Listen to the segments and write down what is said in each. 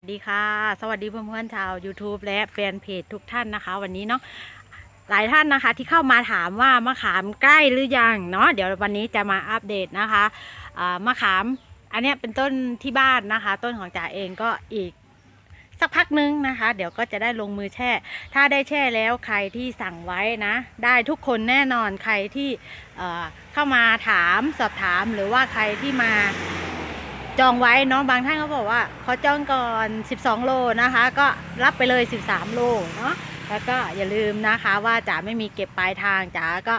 สวัสดีค่ะ สวัสดีเพื่อนๆชาว YouTube และแฟนเพจทุกท่านนะคะ วันนี้เนาะหลายท่านนะคะที่เข้ามาถามว่ามะขามใกล้หรือยังเนาะเดี๋ยววันนี้จะมาอัปเดตนะคะมะขามอันนี้เป็นต้นที่บ้านนะคะ ต้นของจ๋าเองก็อีกสักพักนึงนะคะ เดี๋ยวก็จะได้ลงมือแช่ ถ้าได้แช่แล้วใครที่สั่งไว้นะ ได้ทุกคนแน่นอนใครที่เข้ามาถามสอบถามหรือว่าใครที่มา จองไว้เนาะบางท่านเขาบอกว่าเขาจองก่อน 12 โลนะคะ ก็รับไปเลย 13 โลเนาะแล้วก็อย่าลืมนะคะว่าจ๋าไม่มีเก็บปลายทางจ๋าก็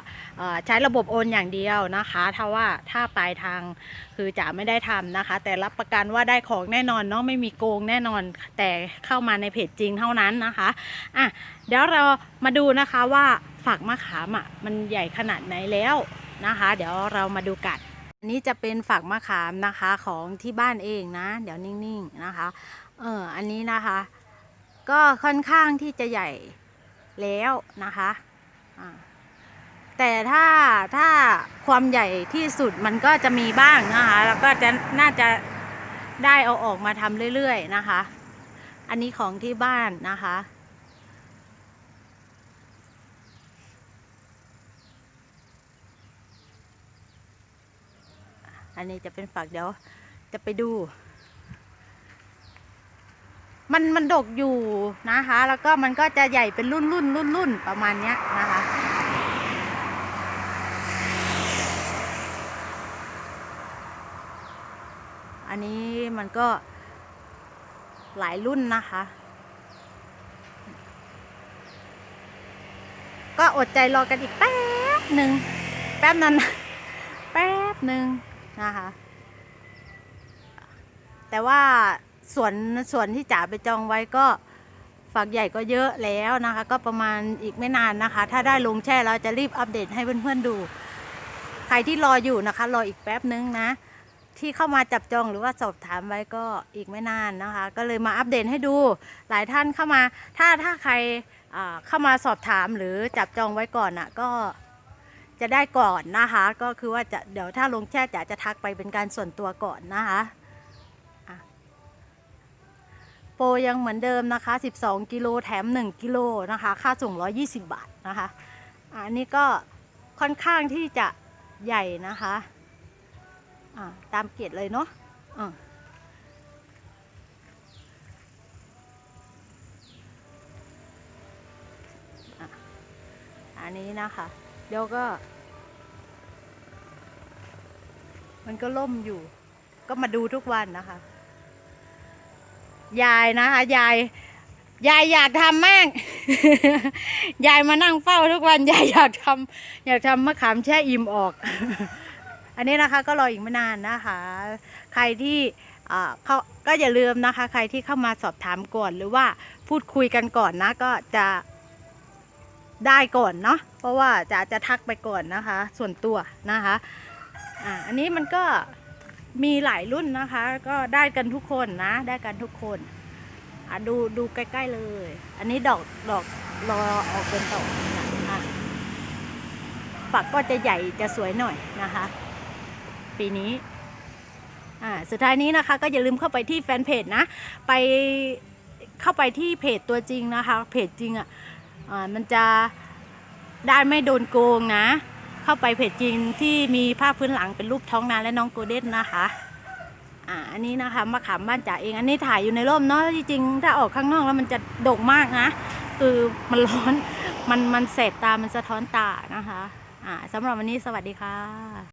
ใช้ระบบโอนอย่างเดียวนะคะ ถ้าว่าถ้าปลายทางคือจ๋าไม่ได้ทำนะคะ แต่รับประกันว่าได้ของแน่นอนเนาะไม่มีโกงแน่นอน แต่เข้ามาในเพจจริงเท่านั้นนะคะอะเดี๋ยวเรามาดูนะคะว่าฝักมะขามอะมันใหญ่ขนาดไหนแล้วนะคะ เดี๋ยวเรามาดูกัน อันนี้จะเป็นฝักมะขามนะคะของที่บ้านเองนะ เดี๋ยวนิ่งๆนะคะ เอออันนี้นะคะ ก็ค่อนข้างที่จะใหญ่แล้วนะคะแต่ถ้าถ้าความใหญ่ที่สุดมันก็จะมีบ้างนะคะ แล้วก็จะน่าจะได้เอาออกมาทำเรื่อยๆนะคะ อันนี้ของที่บ้านนะคะ อันนี้จะเป็นฝักเดี๋ยวจะไปดู มันมันดกอยู่นะคะ แล้วก็มันก็จะใหญ่เป็นรุ่นรุ่นรุ่นรุ่นประมาณเนี้ยนะคะอันนี้มันก็หลายรุ่นนะคะ ก็อดใจรอกันอีกแป๊บหนึ่ง แป๊บนั้น แป๊บหนึ่ง นะคะ แต่ว่าส่วนส่วนที่จ๋าไปจองไว้ก็ฝักใหญ่ก็เยอะแล้วนะคะ ก็ประมาณอีกไม่นานนะคะ ถ้าได้ลงแช่เราจะรีบอัปเดตให้เพื่อนๆดู ใครที่รออยู่นะคะ รออีกแป๊บนึงนะ ที่เข้ามาจับจองหรือว่าสอบถามไว้ก็อีกไม่นานนะคะ ก็เลยมาอัปเดตให้ดู หลายท่านเข้ามา ถ้าถ้าใครเข้ามาสอบถามหรือจับจองไว้ก่อนอะก็ จะได้ก่อนนะคะ ก็คือว่าจะเดี๋ยวถ้าลงแช่จะจะทักไปเป็นการส่วนตัวก่อนนะคะโปรยังเหมือนเดิมนะคะ 12 กิโลแถม 1 กิโลนะคะ ค่าส่ง 120 บาทนะคะ อันนี้ก็ค่อนข้างที่จะใหญ่นะคะตามเกรเลยเนาะะอันนี้นะคะ เดี๋ยวก็ มันก็ล่มอยู่ ก็มาดูทุกวันนะคะ ยายนะคะยายยายอยากทำมาก ยายมานั่งเฝ้าทุกวัน ยายอยากทำอยากทำมะขามแช่อิ่มออก อันนี้นะคะก็รออีกไม่นานนะคะ ใครที่เขาก็อย่าลืมนะคะ ใครที่เข้ามาสอบถามก่อนหรือว่าพูดคุยกันก่อนนะ ก็จะ ได้ก่อนเนาะเพราะว่าจะจะทักไปก่อนนะคะ ส่วนตัวนะคะอ่าอันนี้มันก็มีหลายรุ่นนะคะ ก็ได้กันทุกคนนะ ได้กันทุกคนอะดูดูใกล้ ๆเลย อันนี้ดอกดอกรอออกเป็นดอกนะอะฝักก็จะใหญ่จะสวยหน่อยนะคะ ปีนี้อ่าสุดท้ายนี้นะคะ ก็อย่าลืมเข้าไปที่แฟนเพจนะ ไปเข้าไปที่เพจตัวจริงนะคะ เพจจริงอะ่ะ มันจะได้ไม่โดนโกงนะ เข้าไปเพจจริงที่มีภาพพื้นหลังเป็นรูปท้องนาและน้องโกเด้นนะคะอ่าอันนี้นะคะมะขามบ้านจ๋าเองอันนี้ถ่ายอยู่ในร่มเนาะที่จริงถ้าออกข้างนอกแล้วมันจะโด่งมากนะคือมันร้อนมันมันแสบตามันสะท้อนตานะคะอ่าสำหรับวันนี้สวัสดีค่ะ